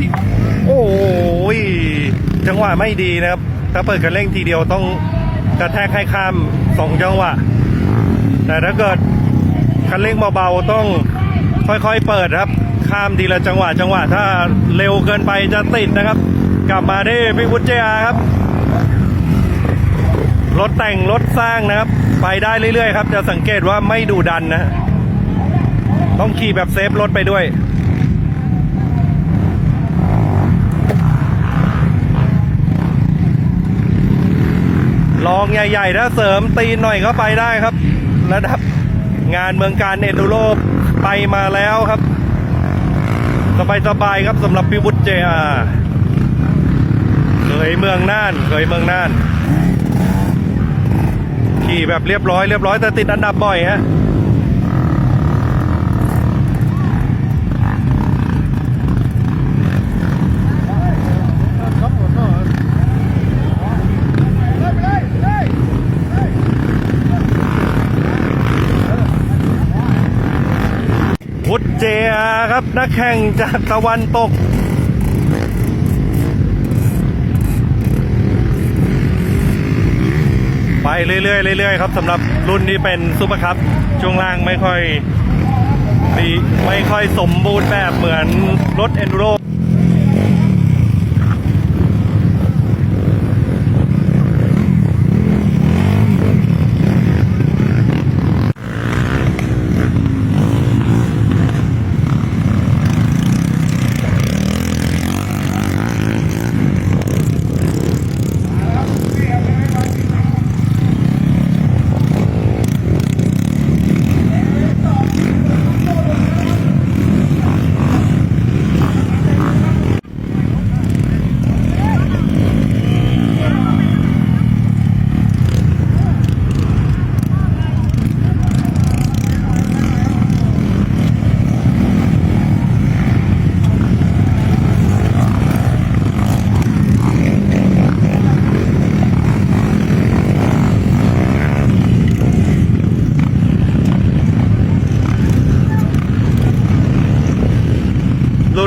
ยโอ้ยจังหวะไม่ดีนะครับ ถ้าเปิดกันเร่งทีเดียวต้องกระแทกให้ข้ามสองจังหวะ แต่ถ้าเกิดคันเร่งเบาๆต้องค่อยๆเปิดครับ ข้ามทีละจังหวะจังหวะ ถ้าเร็วเกินไปจะติดนะครับ กลับมาที่พี่วุฒิเจาครับ รถแต่งรถสร้างนะครับ ไปได้เรื่อยๆครับ จะสังเกตว่าไม่ดูดันนะ ต้องขี่แบบเซฟรถไปด้วย องใหญ่ๆถ้าเสริมตีนหน่อยก็ไปได้ครับ ระดับงานเมืองการเอนดูโรไปมาแล้วครับ สบายๆครับสำหรับพี่วุฒิเจอาเคยเมืองน่านเคยเมืองน่านขี่แบบเรียบร้อยเรียบร้อยแต่ติดอันดับบ่อยฮะ เจอาครับนักแข่งจากตะวันตก ไปเรื่อยๆเรื่อยๆครับสำหรับรุ่นที่เป็นซูเปอร์คัพช่วงล่างไม่ค่อยดีไม่ค่อยสมบูรณ์แบบเหมือนรถเอนดูโร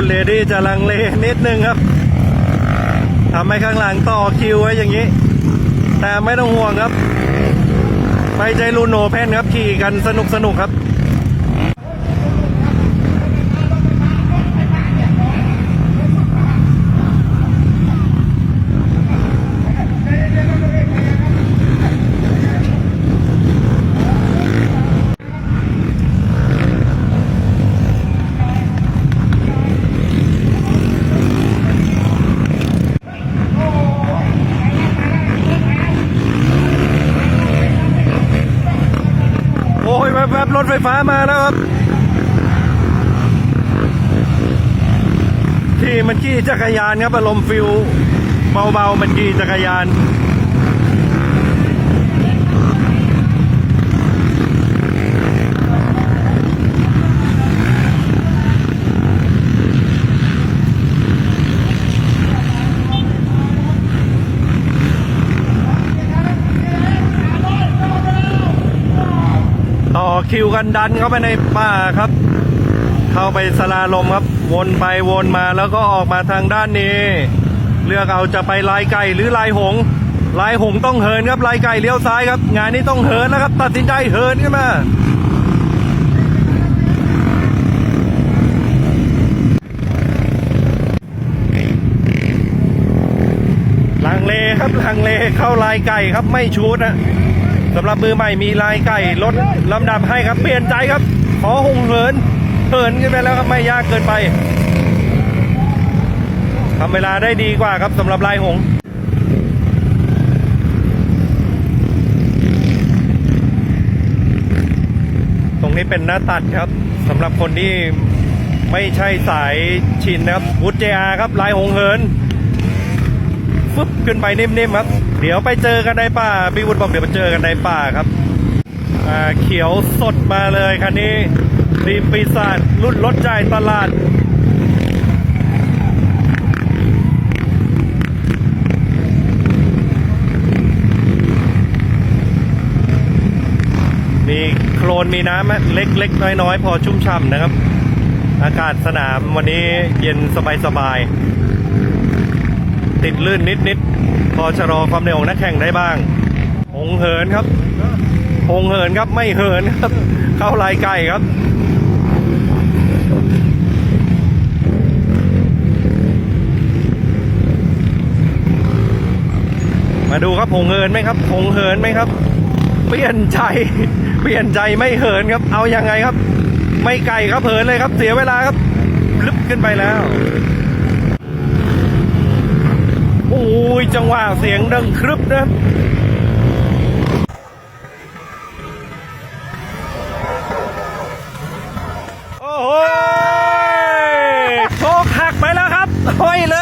รุ่นเลดี้จะลังเลนิดนึงครับทำให้ข้างหลังต่อคิวไว้อย่างนี้ แต่ไม่ต้องห่วงครับ ไปใจรุ่นโนเพนครับขี่กันสนุกสนุกครับ แวบๆรถไฟฟ้ามาแล้วครับ ที่มันขี่จักรยานครับอารมณ์ฟิลเบาๆมันขี่จักรยาน คิวกันดันเข้าไปในป่าครับ เข้าไปสลาลมครับ วนไปวนมาแล้วก็ออกมาทางด้านนี้ เลือกเอาจะไปลายไก่หรือลายหง ลายหงต้องเหินครับลายไก่เลี้ยวซ้ายครับ งานนี้ต้องเหินแล้วครับ ตัดสินใจเหินขึ้นมาลังเลครับลังเลเข้าลายไก่ครับไม่ชูดนะ สำหรับมือใหม่มีลายไก่ลดลำดับให้ครับ เปลี่ยนใจครับ ขอหงเหินเหินขึ้นไปแล้วครับไม่ยากเกินไปทำเวลาได้ดีกว่าครับสำหรับลายหงตรงนี้เป็นหน้าตัดครับสำหรับคนที่ไม่ใช่สายชินนะครับวุฒิเจอาครับลายหงเหินฟึบขึ้นไปนิ่มๆครับ เดี๋ยวไปเจอกันในป่าพี่วุฒิบอกเดี๋ยวไปเจอกันในป่าครับอ่าเขียวสดมาเลยคันนี้ทีมปีศาจรุ่นรถจ่ายตลาดมีโคลนมีน้ำเล็กๆ น้อยๆ พอชุ่มฉ่ำนะครับ อากาศสนามวันนี้เย็นสบายๆ ติดลื่นนิดๆพอชะลอความเร็วของนักแข่งได้บ้างหงเหินครับหงเหินครับไม่เหินครับ เข้าลายไก่ครับมาดูครับหงเหินไหมครับหงเหินไหมครับ เปลี่ยนใจ เปลี่ยนใจไม่เหินครับ เอายังไงครับ ไม่ไก่ครับเหินเลยครับ เสียเวลาครับลึบขึ้นไปแล้ว โอ้ยจังหวะเสียงดังครึบนะโอ้โหโชกหักไปแล้วครับห้อยเลย